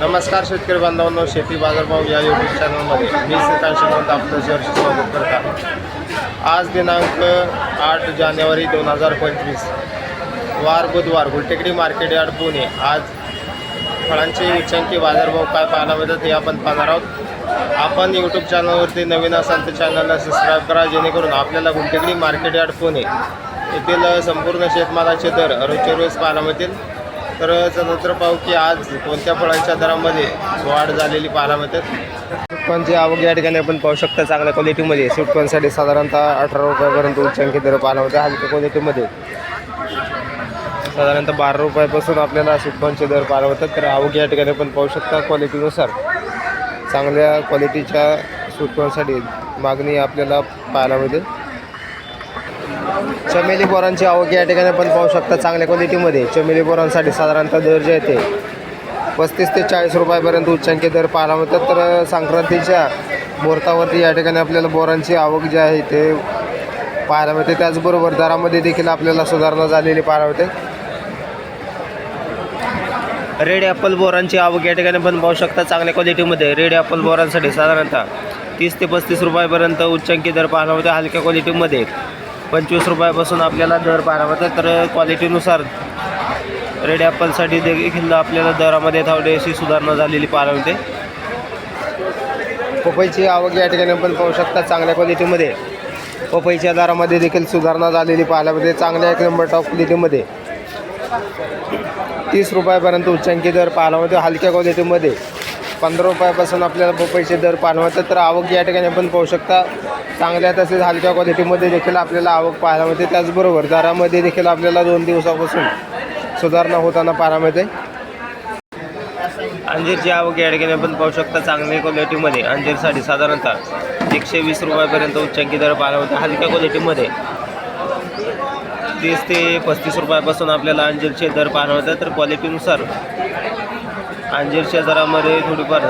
नमस्कार शेतकरी बांधवांनो शेती बाजारभाव या यूट्यूब चॅनलमध्ये मी श्रीकांत श्रीमंत आपलं सहर्ष स्वागत करत आहे. आज दिनांक आठ जानेवारी दोन हजार पंचवीस. वार बुधवार गुलटेकडी मार्केट यार्ड पुणे. आज फळांचे उच्चांकी बाजारभाव काय पाहायला मिळतात हे आपण पाहणार आहोत. आपण यूट्यूब चॅनलवरती नवीन असाल तर चॅनलला सबस्क्राईब करा जेणेकरून आपल्याला गुलटेकडी मार्केट यार्ड पुणे येथील संपूर्ण शेतमालाचे दर रोजच्या रोज पाहायला मिळतील. तर नंतर पाहू की आज कोणत्या फळांच्या दरामध्ये वाढ झालेली पाहायला मिळतात? पण आवक या ठिकाणी आपण पाहू शकता चांगल्या क्वालिटीमध्ये स्वीटकॉर्नसाठी साधारणतः अठरा रुपयापर्यंत उच्चांकी दर पाहायला मिळते. हलक्या क्वालिटीमध्ये साधारणतः बारा रुपयापासून आपल्याला स्वीटकॉर्नचे दर पाहायला मिळतात. तर आवक या ठिकाणी आपण पाहू शकता क्वालिटीनुसार चांगल्या क्वालिटीच्या स्वीटकॉर्नसाठी मागणी आपल्याला पाहायला मिळते. चमेली बोरांची आवक या ठिकाणी पण पाहू शकता चांगल्या क्वालिटीमध्ये चमेली बोरांसाठी साधारणतः दर जे आहे ते पस्तीस ते चाळीस रुपयापर्यंत उच्चांकी दर पाहायला मिळतात. तर संक्रांतीच्या मुहूर्तावरती या ठिकाणी आपल्याला बोरांची आवक जी आहे ते पाहायला मिळते. त्याचबरोबर दरामध्ये देखील आपल्याला सुधारणा झालेली पाहायला मिळते. रेड ॲपल बोरांची आवक या ठिकाणी पण पाहू शकता चांगल्या क्वालिटीमध्ये रेड ॲपल बोरांसाठी साधारणतः तीस ते पस्तीस रुपयापर्यंत उच्चांकी दर पाहायला मिळते हलक्या क्वालिटीमध्ये पंचवीस रुपयापासून आपल्याला दर बारामध्ये तर क्वालिटीनुसार रेड ॲपलसाठी देखील आपल्याला दरामध्ये थोडीशी सुधारणा झालेली पाहायला मिळते पपईची आवक या ठिकाणी आपण पाहू शकता चांगल्या क्वालिटीमध्ये. पपईच्या दरामध्ये देखील सुधारणा झालेली पाहायला मिळते चांगल्या एक नंबर टॉप क्वालिटीमध्ये. तीस रुपयापर्यंत उच्चांकी दर पाहायला मिळते हलक्या क्वालिटीमध्ये. पंधरा रुपयापासून आपल्याला पपईचे दर पाहायला तर आवक या ठिकाणी आपण पाहू शकता. चांगल्या तसेच हलक्या क्वालिटीमध्ये देखील आपल्याला आवक पाहायला मिळते. त्याचबरोबर दरामध्ये देखील आपल्याला दोन दिवसापासून सुधारणा होताना पाहायला मिळते. अंजीरची आवक या ठिकाणी आपण पाहू शकता चांगल्या क्वालिटीमध्ये अंजीरसाठी साधारणतः एकशे वीस रुपयापर्यंत उच्चांकी दर पाहायला मिळते. हलक्या क्वालिटीमध्ये तीस ते पस्तीस रुपयापासून आपल्याला अंजीरचे दर पाहायला मिळतात. तर क्वालिटीनुसार अंजीरच्या दरामध्ये थोडीफार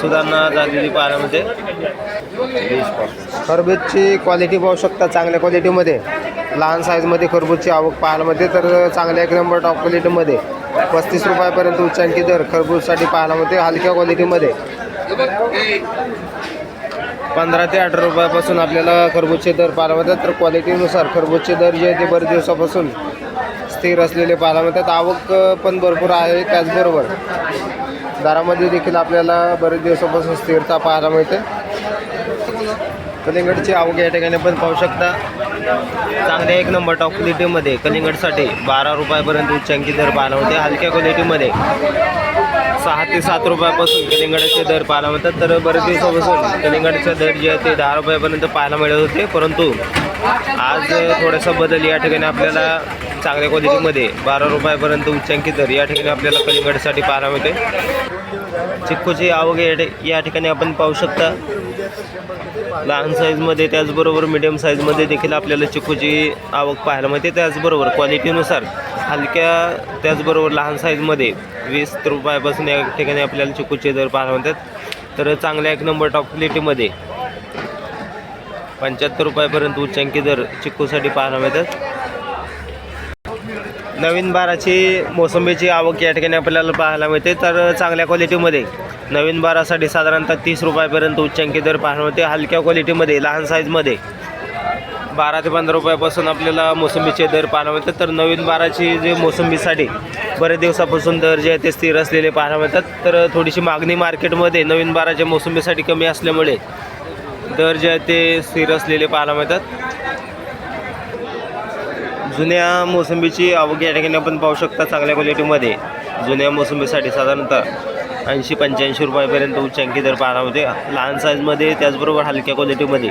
सुधारणा झालेली पाहायला मिळते. खरबूजची क्वालिटी पाहू शकता चांगल्या क्वालिटीमध्ये लहान साईजमध्ये खरबूजची आवक पाहायला मिळते तर चांगल्या एक नंबर टॉप क्वालिटीमध्ये पस्तीस रुपयापर्यंत उच्चांकी दर खरबूजसाठी पाहायला मिळते हलक्या क्वालिटीमध्ये पंधरा ते अठरा रुपयापासून आपल्याला खरबूजचे दर पाहायला मिळतात तर क्वालिटीनुसार खरबूजचे दर जे आहे ते बरेच दिवसापासून स्थिर असलेले पाहायला मिळतात आवक पण भरपूर आहे त्याचबरोबर दारामध्ये देखील आपल्याला बरेच दिवसापासून स्थिरता पाहायला मिळते. कलिंगडची आवक या ठिकाणी पण पाहू शकता. चांगल्या एक नंबर टॉप क्वालिटीमध्ये कलिंगडसाठी बारा रुपयापर्यंत उच्चांकी दर पाहायला मिळते. हलक्या क्वालिटीमध्ये सहा ते सात रुपयापासून कलिंगडाचे दर पाहायला मिळतात. तर बरेच दिवसापासून कलिंगडाचे दर जे आहे ते दहा रुपयापर्यंत पाहायला मिळत होते. परंतु आज थोडासा बदल या ठिकाणी आपल्याला चांगल्या क्वालिटीमध्ये बारा रुपयापर्यंत उच्चांकी दर. या ठिकाणी आपल्याला कलिंगडसाठी पाहायला मिळते चिक्कूची आवक या या ठिकाणी आपण पाहू शकता. लहान साईजमध्ये त्याचबरोबर मिडियम साईजमध्ये देखील आपल्याला चिकूची आवक पाहायला मिळते. त्याचबरोबर क्वालिटीनुसार हलक्या त्याचबरोबर लहान साईजमध्ये वीस रुपयापासून या ठिकाणी आपल्याला चिकूचे दर पाहायला मिळतात. तर चांगल्या एक नंबर टॉप क्वालिटीमध्ये पंच्याहत्तर रुपयापर्यंत उच्चांकी दर चिक्कूसाठी पाहायला मिळतात. नवीन बाराची मोसंबीची आवक या ठिकाणी आपल्याला पाहायला मिळते. तर चांगल्या क्वालिटीमध्ये नवीन बारासाठी साधारणतः तीस रुपयापर्यंत उच्चांकी दर पाहायला मिळते. हलक्या क्वालिटीमध्ये लहान साईजमध्ये बारा ते पंधरा रुपयापासून आपल्याला मोसंबीचे दर पाहायला मिळतात. तर नवीन बाराची जे मोसंबीसाठी बरेच दिवसापासून दर जे आहे ते स्थिर असलेले पाहायला मिळतात. तर थोडीशी मागणी मार्केटमध्ये नवीन बाराच्या मोसंबीसाठी कमी असल्यामुळे दर जे आहे ते स्थिर असलेले पाहायला मिळतात. जुन्या मोसंबीची आवक या ठिकाणी आपण पाहू शकता चांगल्या क्वालिटीमध्ये. जुन्या मोसंबीसाठी साधारणतः ऐंशी पंच्याऐंशी रुपयापर्यंत उच्चांकी दर पाहायला होते. लहान साईजमध्ये त्याचबरोबर हलक्या क्वालिटीमध्ये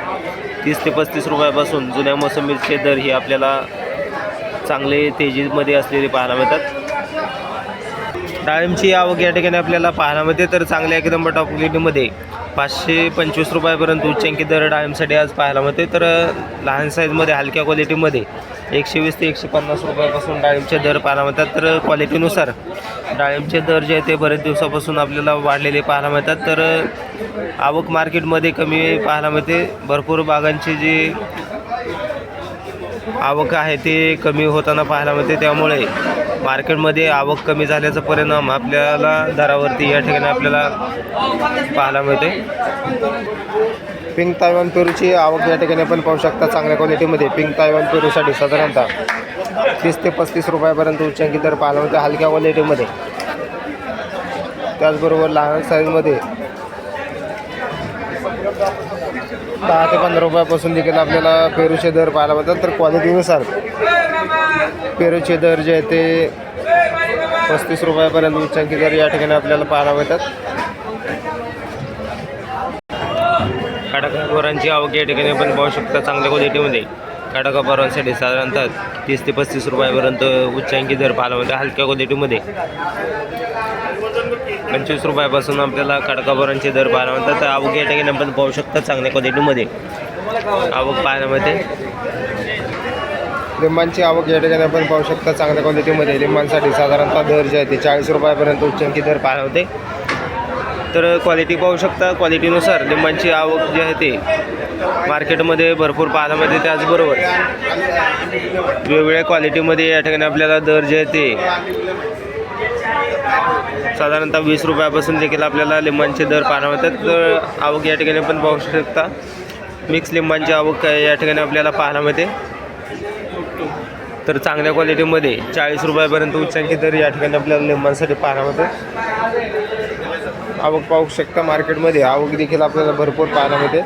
तीस ते पस्तीस रुपयापासून जुन्या मोसंबीचे दर ही आपल्याला चांगले तेजीमध्ये असलेले पाहायला मिळतात. डाळिंबची आवक या ठिकाणी आपल्याला पाहायला मिळते तर चांगल्या एकदम टॉप क्वालिटीमध्ये पाचशे पंचवीस रुपयापर्यंत उच्चांकी दर डाळिंबसाठी आज पाहायला मिळते तर लहान साईजमध्ये हलक्या क्वालिटीमध्ये एकशे वीस ते एकशे पन्नास रुपयापासून डाळिंबचे दर पाहायला मिळतात तर क्वालिटीनुसार डाळिंबचे दर जे आहे ते बरेच दिवसापासून आपल्याला वाढलेले पाहायला मिळतात तर आवक मार्केटमध्ये कमी पाहायला मिळते भरपूर बागांची जी आवक आहे ते कमी होताना पाहायला मिळते त्यामुळे मार्केटमध्ये आवक कमी झाल्याचा परिणाम आपल्याला दरावरती या ठिकाणी आपल्याला पाहायला मिळते पिंक तायवान पेरूची आवक या ठिकाणी आपण पाहू शकता चांगल्या क्वालिटीमध्ये. पिंक तायवान पेरूसाठी साधारणतः तीस ते पस्तीस रुपयापर्यंत उच्चांकी दर पाहायला मिळते हलक्या क्वालिटीमध्ये. त्याचबरोबर लहान साईजमध्ये दहा ते पंधरा रुपयापासून देखील आपल्याला पेरूचे दर पाहायला मिळतात. तर क्वालिटीनुसार पेरूचे दर जे आहे ते पस्तीस रुपयापर्यंत उच्चांकी दर या ठिकाणी आपल्याला पाहायला मिळतात. कडक आवक या ठिकाणी आपण पाहू शकता चांगल्या क्वालिटीमध्ये कडका साधारणतः तीस ते पस्तीस रुपयापर्यंत उच्चांकी दर पाहायला मिळतात हलक्या क्वालिटीमध्ये पंचवीस रुपयापासून आपल्याला कडका बोरांचे दर पाहायला मिळतात. तर आवक या ठिकाणी आपण पाहू शकता चांगल्या क्वालिटीमध्ये आवक पाहायला मिळते. लिंबांची आवक या ठिकाणी आपण पाहू शकता चांगल्या क्वालिटीमध्ये लिंबांसाठी साधारणतः दर जे आहे ते चाळीस रुपयापर्यंत उच्चांकी दर पाहायला होते तर क्वालिटी पाहू शकता. क्वालिटीनुसार लिंबांची आवक जी आहे ते मार्केटमध्ये भरपूर पाहायला मिळते. त्याचबरोबर वेगवेगळ्या क्वालिटीमध्ये या ठिकाणी आपल्याला दर जे आहे ते साधारणतः वीस रुपयापासून देखील आपल्याला लिंबांचे दर पाहायला मिळतात. तर आवक या ठिकाणी पण पाहू शकता. मिक्स लिंबांची आवक या ठिकाणी आपल्याला पाहायला मिळते. तर चांगल्या क्वालिटीमध्ये चाळीस रुपयापर्यंत उच्चांकी दर या ठिकाणी आपल्याला लिंबांसाठी पाहायला मिळते. आवक पाहू शकता मार्केटमध्ये. आवक देखील आपल्याला भरपूर पाहायला मिळते.